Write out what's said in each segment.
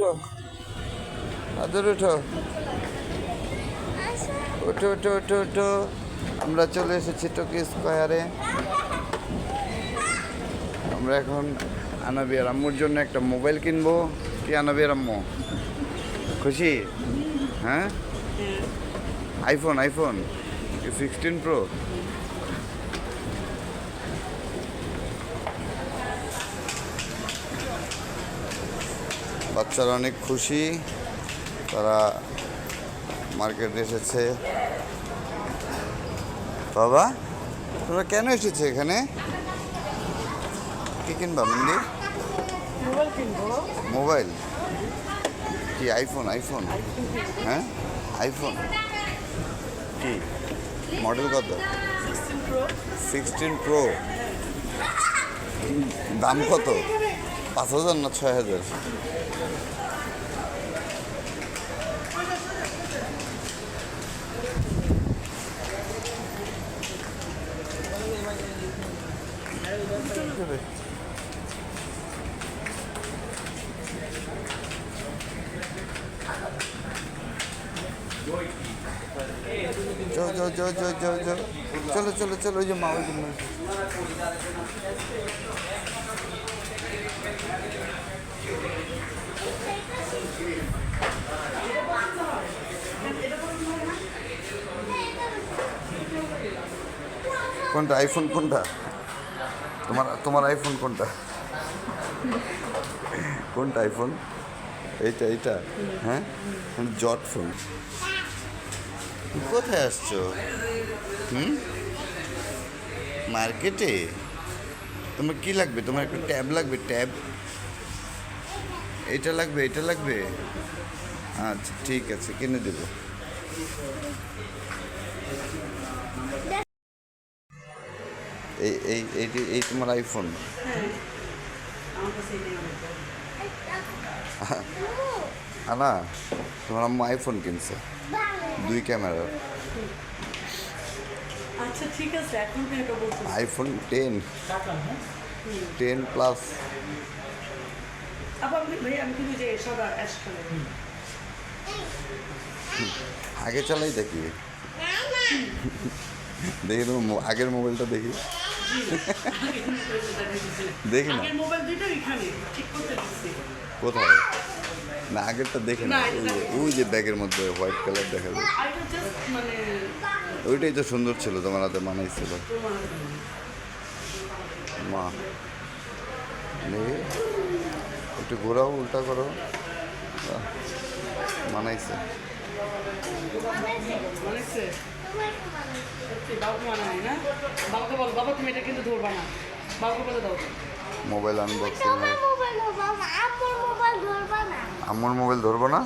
উঠো। আদর উঠো উঠো উঠো উঠো উঠো আমরা চলে এসেছি টোকি স্কোয়ারে। আমরা এখন আনাবিয়ার আম্মুর জন্য একটা মোবাইল কিনবো। কি আনাবিয়ার আম্মু? খুশি? হ্যাঁ? আইফোন আইফোন সিক্সটিন প্রো বাচ্চারা অনেক খুশি। তারা মার্কেটে এসেছে। বাবা তোমরা কেন এসেছে এখানে? কি কিনবা মিন্দি? মোবাইল কিনবো। মোবাইল? কি আইফোন আইফোন? হ্যাঁ? আইফোন? কি? মডেল কত? সিক্সটিন প্রো দাম কত? পাঁচ হাজার না ছয় হাজার? চলো চলো চলো ওই যে মা ওই যে মা। কোনটা আইফোন কোনটা তোমার তোমার আইফোন কোনটা? কোনটা আইফোন এইটা এইটা? হ্যাঁ? জট ফোন। কোথায় আসছো? হুম? মার্কেটে? তোমার কি লাগবে? তোমার একটা ট্যাব লাগবে, ট্যাব? এটা লাগবে এটা লাগবে? আচ্ছা ঠিক আছে, কিনে দেবো। এই এই এইটি এই তোমার আইফোন আমার কাছে এটাই আনা তোমার আম্মু আইফোন কিনছে। দুই ক্যামেরার। আচ্ছা ঠিক আছে এখন আইফোন টেন টেন প্লাস আগে চালাই দেখি। দেখি তোমার মো- আগের মোবাইলটা দেখি। দেখি না কোথায় না আগেরটা দেখে না ওই যে ওই যে ব্যাগের মধ্যে হোয়াইট কালার দেখা যায়। মানে ওইটাই তো সুন্দর ছিল তোমার হাতে মানাইছিল মা একটু ঘোরাও উল্টা করো। মানাইছে মানেছে? সত্যি বাবুকে মানে না? বাবুকে বল বাবা তুমি এটা কিন্তু ধরবা না। বাবুকে বলে দাও। মোবাইল আনবক্সিং মোবাইল আমার মোবাইল ধরবা না আমার মোবাইল ধরবো না।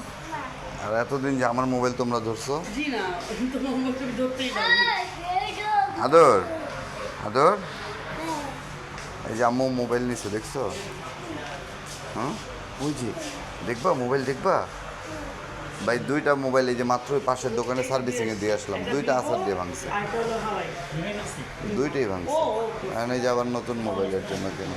আর এতদিন যে আমার মোবাইল তোমরা ধরছো? জি না তোমার মোবাইল তুমি ধরতেই পারবে না। আদর? আদর? এই যে আম্মু মোবাইল নিছে দেখছ? হ্যাঁ? ওই যে দেখবা মোবাইল দেখবা? ভাই, দুইটা মোবাইল এই যে মাত্র পাশের দোকানে সার্ভিসিংয়ে দিয়ে আসলাম। দুইটা আসার দিয়ে ভাঙছে। দুইটাই ভাঙছে। এখন যে আবার নতুন মোবাইলের জন্য কেন।